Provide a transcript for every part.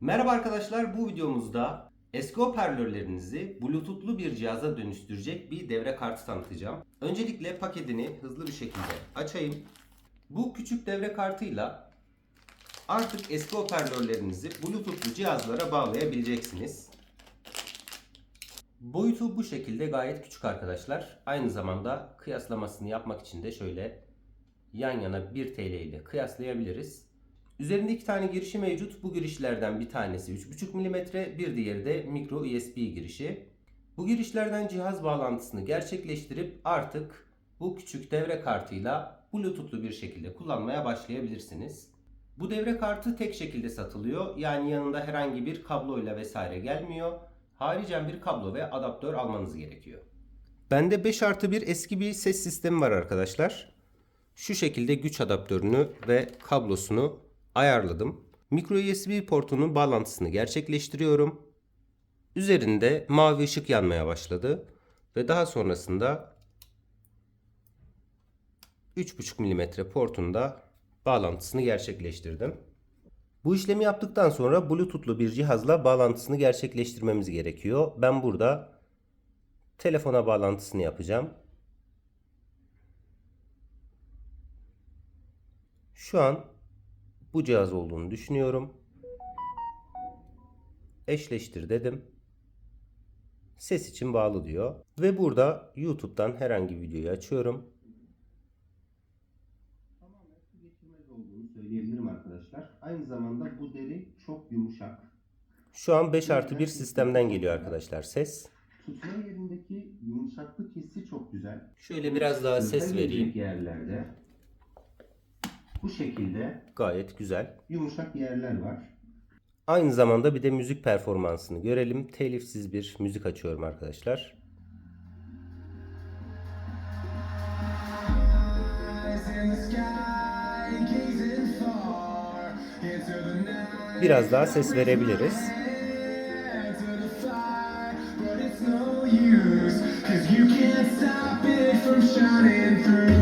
Merhaba arkadaşlar bu videomuzda eski hoparlörlerinizi bluetoothlu bir cihaza dönüştürecek bir devre kartı tanıtacağım. Öncelikle paketini hızlı bir şekilde açayım. Bu küçük devre kartıyla artık eski hoparlörlerinizi bluetoothlu cihazlara bağlayabileceksiniz. Boyutu bu şekilde gayet küçük arkadaşlar. Aynı zamanda kıyaslamasını yapmak için de şöyle yan yana 1 TL ile kıyaslayabiliriz. Üzerinde iki tane girişi mevcut. Bu girişlerden bir tanesi 3.5 mm, bir diğeri de micro USB girişi. Bu girişlerden cihaz bağlantısını gerçekleştirip artık bu küçük devre kartıyla Bluetooth'lu bir şekilde kullanmaya başlayabilirsiniz. Bu devre kartı tek şekilde satılıyor. Yani yanında herhangi bir kabloyla vesaire gelmiyor. Haricen bir kablo ve adaptör almanız gerekiyor. Bende 5 artı 1 eski bir ses sistemi var arkadaşlar. Şu şekilde güç adaptörünü ve kablosunu ayarladım. Micro USB portunun bağlantısını gerçekleştiriyorum. Üzerinde mavi ışık yanmaya başladı ve daha sonrasında 3.5 mm portunda bağlantısını gerçekleştirdim. Bu işlemi yaptıktan sonra Bluetooth'lu bir cihazla bağlantısını gerçekleştirmemiz gerekiyor. Ben burada telefona bağlantısını yapacağım. Şu an bu cihaz olduğunu düşünüyorum. Eşleştir dedim. Ses için bağlı diyor. Ve burada YouTube'dan herhangi bir videoyu açıyorum. Tamamen su geçirmez olduğunu söyleyebilirim arkadaşlar. Aynı zamanda bu deri çok yumuşak. Şu an 5 artı 1 sistemden geliyor arkadaşlar ses. Tutma yerindeki yumuşaklık hissi çok güzel. Şöyle biraz daha ses vereyim. yerlerde bu şekilde Gayet güzel. yumuşak yerler var. Aynı zamanda bir de müzik performansını görelim. Telifsiz bir müzik açıyorum arkadaşlar. Biraz daha ses verebiliriz. Cause you can't stop it from shining through.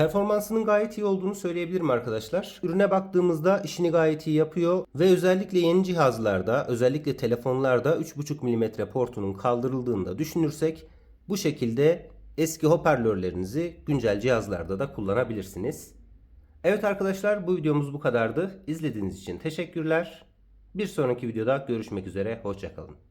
Performansının gayet iyi olduğunu söyleyebilirim arkadaşlar. Ürüne baktığımızda işini gayet iyi yapıyor ve özellikle yeni cihazlarda, özellikle telefonlarda 3.5 mm portunun kaldırıldığında düşünürsek bu şekilde eski hoparlörlerinizi güncel cihazlarda da kullanabilirsiniz. Evet arkadaşlar bu videomuz bu kadardı. İzlediğiniz için teşekkürler. Bir sonraki videoda görüşmek üzere. Hoşçakalın.